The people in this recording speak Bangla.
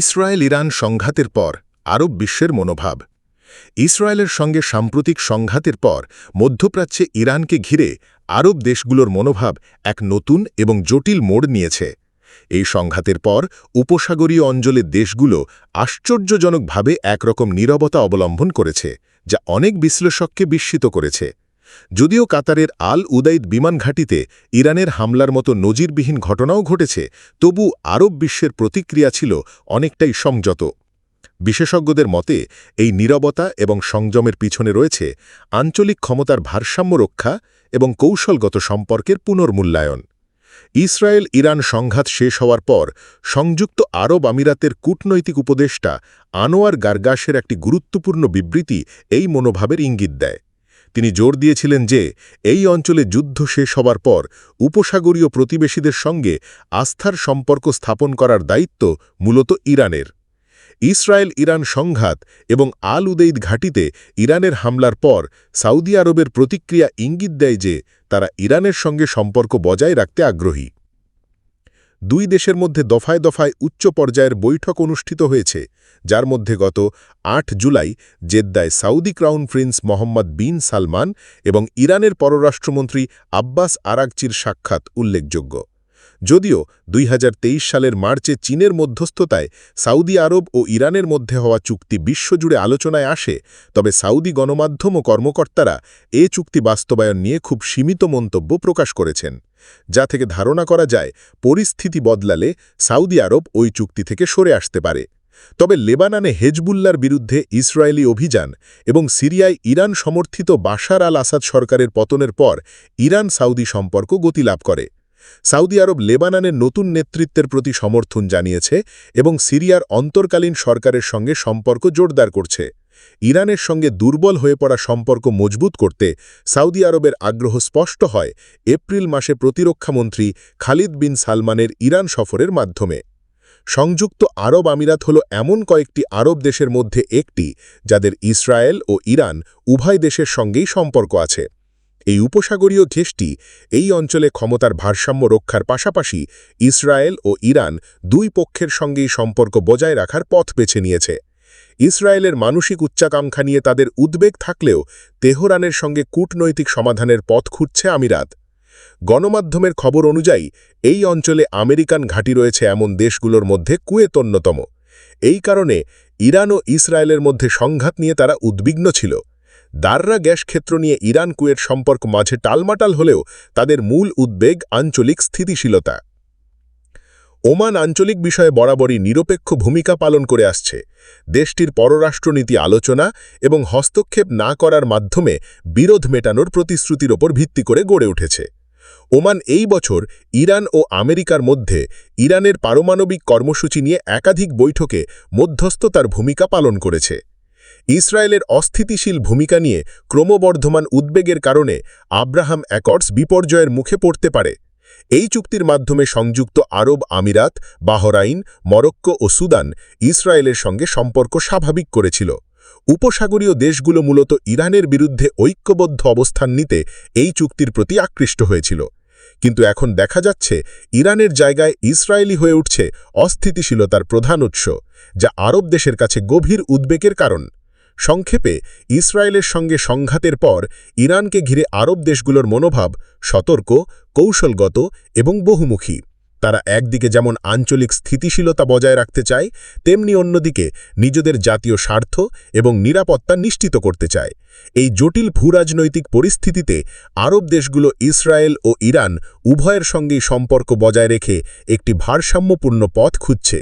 ইসরায়েল ইরান সংঘাতের পর আরব বিশ্বের মনোভাব। ইসরায়েলের সঙ্গে সাম্প্রতিক সংঘাতের পর মধ্যপ্রাচ্যে ইরানকে ঘিরে আরব দেশগুলোর মনোভাব এক নতুন এবং জটিল মোড় নিয়েছে। এই সংঘাতের পর উপসাগরীয় অঞ্চলের দেশগুলো আশ্চর্যজনকভাবে একরকম নীরবতা অবলম্বন করেছে, যা অনেক বিশ্লেষককে বিস্মিত করেছে। যদিও কাতারের আল উদাইদ বিমান ঘাঁটিতে ইরানের হামলার মতো নজিরবিহীন ঘটনাও ঘটেছে, তবু আরব বিশ্বের প্রতিক্রিয়া ছিল অনেকটাই সংযত। বিশেষজ্ঞদের মতে, এই নীরবতা এবং সংযমের পিছনে রয়েছে আঞ্চলিক ক্ষমতার ভারসাম্য রক্ষা এবং কৌশলগত সম্পর্কের পুনর্মূল্যায়ন। ইসরায়েল ইরান সংঘাত শেষ হওয়ার পর সংযুক্ত আরব আমিরাতের কূটনৈতিক উপদেষ্টা আনোয়ার গার্গাসের একটি গুরুত্বপূর্ণ বিবৃতি এই মনোভাবের ইঙ্গিত দেয়। তিনি জোর দিয়েছিলেন যে, এই অঞ্চলে যুদ্ধ শেষ হবার পর উপসাগরীয় প্রতিবেশীদের সঙ্গে আস্থার সম্পর্ক স্থাপন করার দায়িত্ব মূলত ইরানের। ইসরায়েল ইরান সংঘাত এবং আল উদেইদ ঘাটিতে ইরানের হামলার পর সৌদি আরবের প্রতিক্রিয়া ইঙ্গিত দেয় যে, তারা ইরানের সঙ্গে সম্পর্ক বজায় রাখতে আগ্রহী। দুই দেশের মধ্যে দফায় দফায় উচ্চ পর্যায়ের বৈঠক অনুষ্ঠিত হয়েছে, যার মধ্যে গত আট July জেদ্দায় Saudi crown prince Mohammed bin Salman এবং ইরানের পররাষ্ট্রমন্ত্রী আব্বাস আরাকচির সাক্ষাৎ উল্লেখযোগ্য। যদিও দুই হাজার তেইশ সালের মার্চে চীনের মধ্যস্থতায় সাউদি আরব ও ইরানের মধ্যে হওয়া চুক্তি বিশ্বজুড়ে আলোচনায় আসে, তবে সাউদি গণমাধ্যম ও কর্মকর্তারা এ চুক্তি বাস্তবায়ন নিয়ে খুব সীমিত মন্তব্য প্রকাশ করেছেন। যা থেকে ধারণা করা যায় পরিস্থিতি বদলালে সাউদি আরব ওই চুক্তি থেকে সরে আসতে পারে। তবে লেবানানে হেজবুল্লার বিরুদ্ধে ইসরায়েলি অভিযান এবং সিরিয়ায় ইরান সমর্থিত বাশার আল আসাদ সরকারের পতনের পর ইরান সাউদি সম্পর্ক গতিলাভ করে। সাউদি আরব লেবাননের নতুন নেতৃত্বের প্রতি সমর্থন জানিয়েছে এবং সিরিয়ার অন্তর্কালীন সরকারের সঙ্গে সম্পর্ক জোরদার করছে। ইরানের সঙ্গে দুর্বল হয়ে পড়া সম্পর্ক মজবুত করতে সাউদি আরবের আগ্রহ স্পষ্ট হয় এপ্রিল মাসে প্রতিরক্ষামন্ত্রী খালিদ বিন সালমানের ইরান সফরের মাধ্যমে। সংযুক্ত আরব আমিরাত হল এমন কয়েকটি আরব দেশের মধ্যে একটি, যাদের ইসরায়েল ও ইরান উভয় দেশের সঙ্গেই সম্পর্ক আছে। এই উপসাগরীয় ঘেষটি এই অঞ্চলে ক্ষমতার ভারসাম্য রক্ষার পাশাপাশি ইসরায়েল ও ইরান দুই পক্ষের সঙ্গেই সম্পর্ক বজায় রাখার পথ বেছে নিয়েছে। ইসরায়েলের মানসিক উচ্চাকাঙ্ক্ষা নিয়ে তাদের উদ্বেগ থাকলেও তেহরানের সঙ্গে কূটনৈতিক সমাধানের পথ খুঁজছে আমিরাত। গণমাধ্যমের খবর অনুযায়ী, এই অঞ্চলে আমেরিকান ঘাঁটি রয়েছে এমন দেশগুলোর মধ্যে কুয়েত অন্যতম। এই কারণে ইরান ও ইসরায়েলের মধ্যে সংঘাত নিয়ে তারা উদ্বিগ্ন ছিল। দাররা গ্যাস ক্ষেত্র নিয়ে ইরান কুয়েট সম্পর্ক মাঝে টালমাটাল হলেও তাদের মূল উদ্বেগ আঞ্চলিক স্থিতিশীলতা। ওমান আঞ্চলিক বিষয়ে বরাবরই নিরপেক্ষ ভূমিকা পালন করে আসছে। দেশটির পররাষ্ট্রনীতি আলোচনা এবং হস্তক্ষেপ না করার মাধ্যমে বিরোধ মেটানোর প্রতিশ্রুতির ওপর ভিত্তি করে গড়ে উঠেছে। ওমান এই বছর ইরান ও আমেরিকার মধ্যে ইরানের পারমাণবিক কর্মসূচি নিয়ে একাধিক বৈঠকে মধ্যস্থতার ভূমিকা পালন করেছে। ইসরায়েলের অস্থিতিশীল ভূমিকা নিয়ে ক্রমবর্ধমান উদ্বেগের কারণে আব্রাহাম অ্যাকর্ডস বিপর্যয়ের মুখে পড়তে পারে। এই চুক্তির মাধ্যমে সংযুক্ত আরব আমিরাত, বাহরাইন, মরক্কো ও সুদান ইসরায়েলের সঙ্গে সম্পর্ক স্বাভাবিক করেছিল। উপসাগরীয় দেশগুলো মূলত ইরানের বিরুদ্ধে ঐক্যবদ্ধ অবস্থান নিতে এই চুক্তির প্রতি আকৃষ্ট হয়েছিল। কিন্তু এখন দেখা যাচ্ছে, ইরানের জায়গায় ইসরায়েলি হয়ে উঠছে অস্থিতিশীলতার প্রধান উৎস, যা আরব দেশের কাছে গভীর উদ্বেগের কারণ। সংক্ষেপে, ইসরায়েলের সঙ্গে সংঘাতের পর ইরানকে ঘিরে আরব দেশগুলোর মনোভাব, সতর্ক কৌশলগত এবং বহুমুখী। তারা একদিকে যেমন আঞ্চলিক স্থিতিশীলতা বজায় রাখতে চায়, তেমনি অন্যদিকে নিজেদের জাতীয় স্বার্থ এবং নিরাপত্তা নিশ্চিত করতে চায়। এই জটিল ভূরাজনৈতিক পরিস্থিতিতে আরব দেশগুলো ইসরায়েল ও ইরান উভয়ের সঙ্গেই সম্পর্ক বজায় রেখে একটি ভারসাম্যপূর্ণ পথ খুঁজছে।